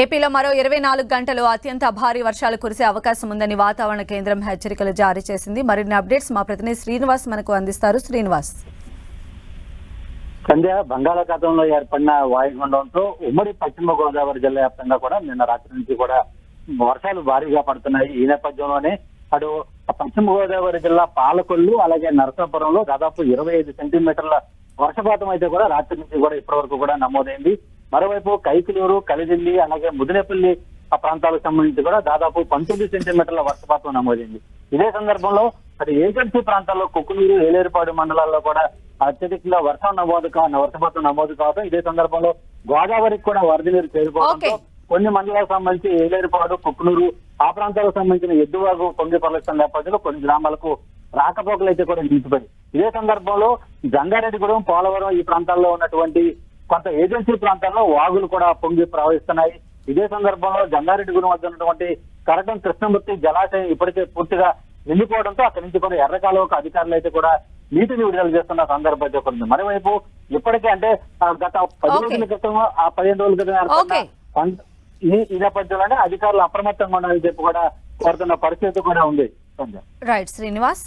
ఏపీలో మరో ఇరవై నాలుగు గంటలు అత్యంత భారీ వర్షాలు కురిసే అవకాశం ఉందని వాతావరణ కేంద్రం హెచ్చరికలు జారీ చేసింది. మరిన్ని అప్డేట్స్ మా ప్రతినిధి శ్రీనివాస్ మనకు అందిస్తారు. శ్రీనివాస్. సంధ్య బంగాళాఖాతంలో ఏర్పడిన వాయుగుండంతో ఉమ్మడి పశ్చిమ గోదావరి జిల్లా వ్యాప్తంగా కూడా నిన్న రాత్రి నుంచి కూడా వర్షాలు భారీగా పడుతున్నాయి. ఈ నేపథ్యంలోనే అటు పశ్చిమ గోదావరి జిల్లా పాలకొల్లు అలాగే నరసాపురంలో దాదాపు ఇరవై ఐదు సెంటీమీటర్ల వర్షపాతం అయితే కూడా రాత్రి నుంచి కూడా ఇప్పటి వరకు కూడా నమోదైంది. మరోవైపు కైకిలూరు కలిదిల్లి అలాగే ముదినేపల్లి ఆ ప్రాంతాలకు సంబంధించి కూడా దాదాపు పంతొమ్మిది సెంటీమీటర్ల వర్షపాతం నమోదైంది ఇదే సందర్భంలో అది ఏజెన్సీ ప్రాంతాల్లో కుక్కునూరు ఏలేరుపాడు మండలాల్లో కూడా అత్యధికంగా వర్షం నమోదు కా వర్షపాతం నమోదు కావడం ఇదే సందర్భంలో గోదావరికి కూడా వరద నీరు చేరుకోవడంతో. కొన్ని మండలాలకు సంబంధించి ఏలేరుపాడు కుక్కునూరు ఆ ప్రాంతాలకు సంబంధించిన ఎద్దువాగు పొంగి పరలిస్తున్న నేపథ్యంలో కొన్ని గ్రామాలకు రాకపోకలు అయితే కూడా నిలిచిపోయి ఇదే సందర్భంలో జంగారెడ్డిగూడెం పోలవరం ఈ ప్రాంతాల్లో ఉన్నటువంటి కొంత ఏజెన్సీ ప్రాంతాల్లో వాగులు కూడా పొంగి ప్రవహిస్తున్నాయి. ఇదే సందర్భంలో జంగారెడ్డిగూడెం వద్ద ఉన్నటువంటి కరటం కృష్ణమూర్తి జలాశయం ఇప్పటికే పూర్తిగా నిండిపోవడంతో అక్కడి నుంచి కూడా ఎర్రకాలువకు అధికారులు అయితే కూడా నీటిని విడుదల చేస్తున్న సందర్భం అయితే ఉంది మరోవైపు ఇప్పటికే అంటే గత పది. రోజుల క్రితం ఆ పదిహేను రోజుల క్రితం ఈ నేపథ్యంలోనే అధికారులు అప్రమత్తంగా ఉండాలని చెప్పి కూడా కోరుతున్న పరిస్థితి కూడా ఉంది. రైట్ శ్రీనివాస్